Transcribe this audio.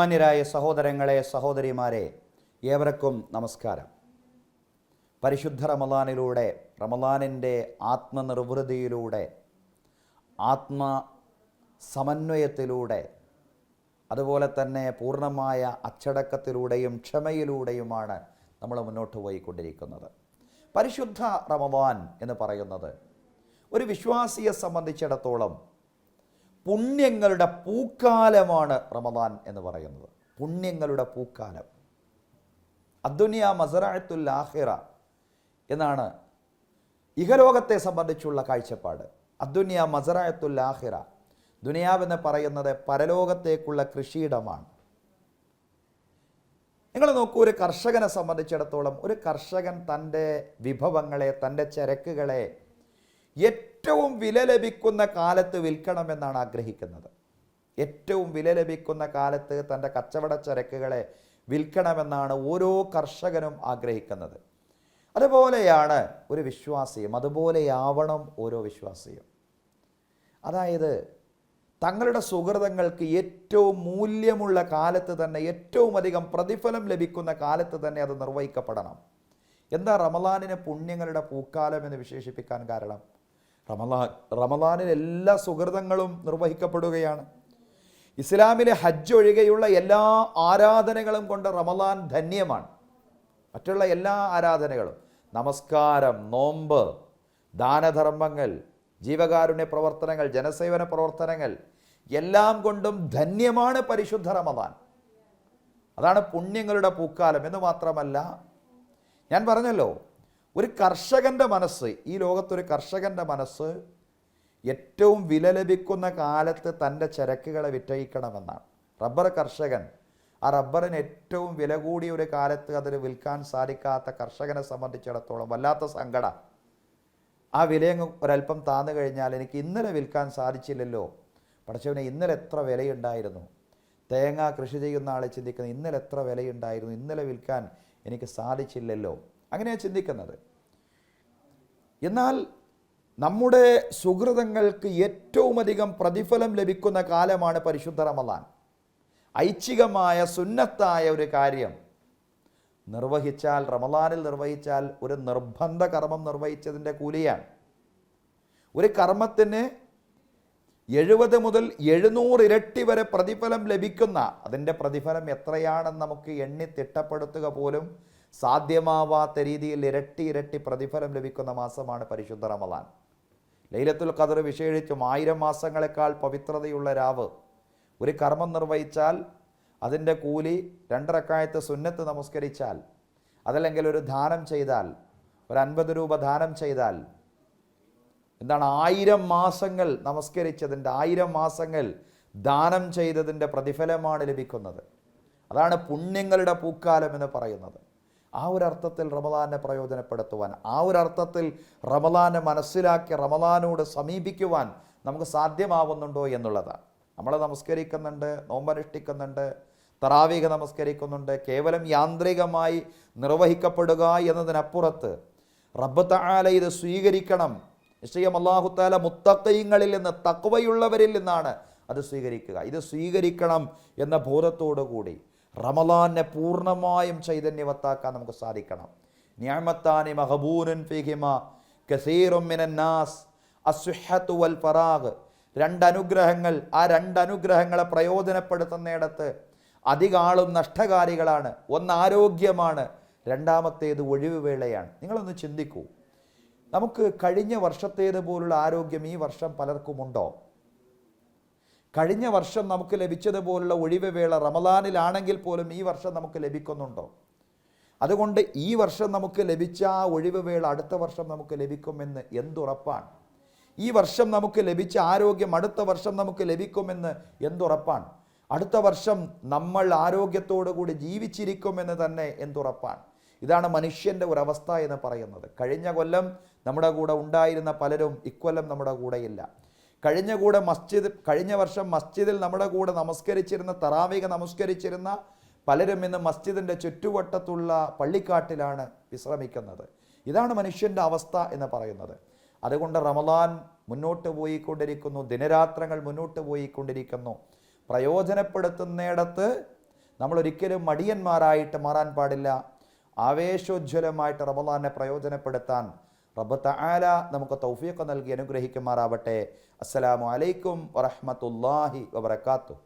ബഹുമാന്യരായ സഹോദരങ്ങളെ സഹോദരിമാരെ ഏവർക്കും നമസ്കാരം. പരിശുദ്ധ റമലാനിലൂടെ റമലാനിന്റെ ആത്മനിർവൃതിയിലൂടെ ആത്മ സമന്വയത്തിലൂടെ അതുപോലെ തന്നെ പൂർണമായ അച്ചടക്കത്തിലൂടെയും ക്ഷമയിലൂടെയുമാണ് നമ്മൾ മുന്നോട്ട് പോയിക്കൊണ്ടിരിക്കുന്നത്. പരിശുദ്ധ റമവാൻ എന്ന് പറയുന്നത് ഒരു വിശ്വാസിയെ സംബന്ധിച്ചിടത്തോളം പുണ്യങ്ങളുടെ പൂക്കാലമാണ് റമദാൻ എന്ന് പറയുന്നത്. പുണ്യങ്ങളുടെ പൂക്കാലം. അദ്ദുനിയ മസറായത്തുൽ ആഹിറ എന്നാണ് ഇഹലോകത്തെ സംബന്ധിച്ചുള്ള കാഴ്ചപ്പാട്. അദ്ദുനിയ മസറായത്തുൽ ആഹിറ ദുനിയാവെന്ന് പറയുന്നത് പരലോകത്തേക്കുള്ള കൃഷിയിടമാണ്. നിങ്ങൾ നോക്കൂ ഒരു കർഷകനെ സംബന്ധിച്ചിടത്തോളം ഒരു കർഷകൻ തന്റെ വിഭവങ്ങളെ തന്റെ ചരക്കുകളെ ഏറ്റവും വില ലഭിക്കുന്ന കാലത്ത് വിൽക്കണമെന്നാണ് ആഗ്രഹിക്കുന്നത്. ഏറ്റവും വില ലഭിക്കുന്ന കാലത്ത് തന്റെ കച്ചവട ചരക്കുകളെ വിൽക്കണമെന്നാണ് ഓരോ കർഷകനും ആഗ്രഹിക്കുന്നത്. അതുപോലെയാണ് ഒരു വിശ്വാസിയും അതുപോലെയാവണം ഓരോ വിശ്വാസിയും. അതായത് തങ്ങളുടെ സുഹൃതങ്ങൾക്ക് ഏറ്റവും മൂല്യമുള്ള കാലത്ത് തന്നെ ഏറ്റവും അധികം പ്രതിഫലം ലഭിക്കുന്ന കാലത്ത് തന്നെ അത് നിർവഹിക്കപ്പെടണം. എന്താ റമലാനിനെ പുണ്യങ്ങളുടെ പൂക്കാലം എന്ന് വിശേഷിപ്പിക്കാൻ കാരണം? റമലാൻ റമലാനിൽ എല്ലാ സുഹൃതങ്ങളും നിർവഹിക്കപ്പെടുകയാണ്. ഇസ്ലാമിലെ ഹജ്ജ് ഒഴികെയുള്ള എല്ലാ ആരാധനകളും കൊണ്ട് റമലാൻ ധന്യമാണ്. മറ്റുള്ള എല്ലാ ആരാധനകളും നമസ്കാരം നോമ്പ് ദാനധർമ്മങ്ങൾ ജീവകാരുണ്യ പ്രവർത്തനങ്ങൾ ജനസേവന പ്രവർത്തനങ്ങൾ എല്ലാം കൊണ്ടും ധന്യമാണ് പരിശുദ്ധ റമദാൻ അതാണ് പുണ്യങ്ങളുടെ പൂക്കാലം എന്ന് മാത്രമല്ല ഞാൻ പറഞ്ഞല്ലോ ഒരു കർഷകന്റെ മനസ്സ് ഈ ലോകത്തൊരു കർഷകന്റെ മനസ്സ് ഏറ്റവും വില ലഭിക്കുന്ന കാലത്ത് തന്റെ ചരക്കുകളെ വിറ്റയിക്കണമെന്നാണ് റബ്ബർ കർഷകൻ ആ റബ്ബറിന് ഏറ്റവും വില കൂടിയ ഒരു കാലത്ത് അതിന് വിൽക്കാൻ സാധിക്കാത്ത കർഷകനെ സംബന്ധിച്ചിടത്തോളം വല്ലാത്ത സങ്കട. ആ വിലയങ്ങ് ഒരല്പം താന്നു കഴിഞ്ഞാൽ എനിക്ക് ഇന്നലെ വിൽക്കാൻ സാധിച്ചില്ലല്ലോ. പഠിച്ചവനെ ഇന്നലെ എത്ര വിലയുണ്ടായിരുന്നു? തേങ്ങ കൃഷി ചെയ്യുന്ന ആളെ ചിന്തിക്കുന്നത് ഇന്നലെ എത്ര വിലയുണ്ടായിരുന്നു? ഇന്നലെ വിൽക്കാൻ എനിക്ക് സാധിച്ചില്ലല്ലോ. അങ്ങനെയാണ് ചിന്തിക്കുന്നത്. എന്നാൽ നമ്മുടെ സുഹൃതങ്ങൾക്ക് ഏറ്റവും അധികം പ്രതിഫലം ലഭിക്കുന്ന കാലമാണ് പരിശുദ്ധ റമദാൻ. ഐച്ഛികമായ സുന്നത്തായ ഒരു കാര്യം. നിർവഹിച്ചാൽ റമദാനിൽ നിർവഹിച്ചാൽ ഒരു നിർബന്ധ കർമ്മം നിർവഹിച്ചതിന്റെ കൂലിയാണ്. ഒരു കർമ്മത്തിന് എഴുപത് മുതൽ എഴുന്നൂറ് ഇരട്ടി വരെ പ്രതിഫലം ലഭിക്കുന്ന അതിന്റെ പ്രതിഫലം എത്രയാണെന്ന് നമുക്ക് എണ്ണി തിട്ടപ്പെടുത്തുക പോലും സാധ്യമാവാത്ത രീതിയിൽ ഇരട്ടി ഇരട്ടി പ്രതിഫലം ലഭിക്കുന്ന മാസമാണ് പരിശുദ്ധ റമദാൻ. ലൈലത്തുൽ ഖദർ വിശേഷിച്ചും ആയിരം മാസങ്ങളെക്കാൾ പവിത്രതയുള്ള രാവ്. ഒരു കർമ്മം നിർവഹിച്ചാൽ അതിന്റെ കൂലി രണ്ടരക്കായത്ത് സുന്നത്ത് നമസ്കരിച്ചാൽ അതല്ലെങ്കിൽ ഒരു ദാനം ചെയ്താൽ ഒരു അൻപത് രൂപ ദാനം ചെയ്താൽ എന്താണ് ആയിരം മാസങ്ങൾ നമസ്കരിച്ചതിന്റെ ആയിരം മാസങ്ങൾ ദാനം ചെയ്തതിന്റെ പ്രതിഫലമാണ് ലഭിക്കുന്നത്. അതാണ് പുണ്യങ്ങളുടെ പൂക്കാലം എന്ന് പറയുന്നത്. ആ ഒരു അർത്ഥത്തിൽ റമദാനെ പ്രയോജനപ്പെടുത്തുവാൻ ആ ഒരു അർത്ഥത്തിൽ റമദാനെ മനസ്സിലാക്കി റമദാനോട് സമീപിക്കുവാൻ നമുക്ക് സാധ്യമാവുന്നുണ്ടോ എന്നുള്ളതാണ്. നമ്മൾ നമസ്കരിക്കുന്നുണ്ട് നോമ്പനുഷ്ഠിക്കുന്നുണ്ട് തറാവിക നമസ്കരിക്കുന്നുണ്ട് കേവലം യാന്ത്രികമായി നിർവഹിക്കപ്പെടുക എന്നതിനപ്പുറത്ത് റബ്ബ് തആല ഇത് സ്വീകരിക്കണം. നിശ്ചയം അള്ളാഹുത്താല മുത്തക്കയങ്ങളിൽ നിന്ന് തക്വയുള്ളവരിൽ നിന്നാണ് അത് സ്വീകരിക്കുക. ഇത് സ്വീകരിക്കണം എന്ന ബോധത്തോടു കൂടി റമലാനെ പൂർണമായും ചൈതന്യവത്താക്കാൻ നമുക്ക് സാധിക്കണം. ന്യാമത്താനി മഹബൂനൻ ഫിഹിമ കസീറുമിനാസ് അസുഹത്തു വൽ ഫറാഖ് രണ്ടനുഗ്രഹങ്ങൾ ആ രണ്ടനുഗ്രഹങ്ങളെ പ്രയോജനപ്പെടുത്തുന്നിടത്ത് അധികാളും നഷ്ടകാരികളാണ് ഒന്ന് ആരോഗ്യമാണ് രണ്ടാമത്തേത് ഒഴിവുവേളയാണ് നിങ്ങളൊന്ന് ചിന്തിക്കൂ. നമുക്ക് കഴിഞ്ഞ വർഷത്തേതുപോലുള്ള ആരോഗ്യം ഈ വർഷം പലർക്കുമുണ്ടോ? കഴിഞ്ഞ വർഷം നമുക്ക് ലഭിച്ചതുപോലുള്ള ഒഴിവ് വേള റമദാനിലാണെങ്കിൽ പോലും ഈ വർഷം നമുക്ക് ലഭിക്കുന്നുണ്ടോ? അതുകൊണ്ട് ഈ വർഷം നമുക്ക് ലഭിച്ച ആ ഒഴിവ് വേള അടുത്ത വർഷം നമുക്ക് ലഭിക്കുമെന്ന് എന്തുറപ്പാണ്? ഈ വർഷം നമുക്ക് ലഭിച്ച ആരോഗ്യം അടുത്ത വർഷം നമുക്ക് ലഭിക്കുമെന്ന് എന്തുറപ്പാണ്? അടുത്ത വർഷം നമ്മൾ ആരോഗ്യത്തോടു കൂടി ജീവിച്ചിരിക്കുമെന്ന് തന്നെ എന്തുറപ്പാണ്? ഇതാണ് മനുഷ്യന്റെ ഒരവസ്ഥ എന്ന് പറയുന്നത്. കഴിഞ്ഞ കൊല്ലം നമ്മുടെ കൂടെ ഉണ്ടായിരുന്ന പലരും ഇക്കൊല്ലം നമ്മുടെ കൂടെയില്ല. കഴിഞ്ഞ കൂടെ മസ്ജിദ് കഴിഞ്ഞ വർഷം മസ്ജിദിൽ നമ്മുടെ കൂടെ നമസ്കരിച്ചിരുന്ന തറാവിക നമസ്കരിച്ചിരുന്ന പലരും ഇന്ന് മസ്ജിദിന്റെ ചുറ്റുവട്ടത്തുള്ള പള്ളിക്കാട്ടിലാണ് വിശ്രമിക്കുന്നത്. ഇതാണ് മനുഷ്യന്റെ അവസ്ഥ എന്ന് പറയുന്നത്. അതുകൊണ്ട് റമദാൻ മുന്നോട്ട് പോയിക്കൊണ്ടിരിക്കുന്നു ദിനരാത്രങ്ങൾ മുന്നോട്ട് പോയിക്കൊണ്ടിരിക്കുന്നു. പ്രയോജനപ്പെടുത്തുന്നിടത്ത് നമ്മൾ ഒരിക്കലും മടിയന്മാരായിട്ട് മാറാൻ പാടില്ല. ആവേശോജ്വലമായിട്ട് റമദാനെ പ്രയോജനപ്പെടുത്താൻ റബ്ബ് തആല നമുക്ക് തൗഫീഖ് നൽകി അനുഗ്രഹിക്കുമാറാവട്ടെ. അസ്സലാമു അലൈക്കും വറഹ്മത്തുള്ളാഹി വബറകാതുഹു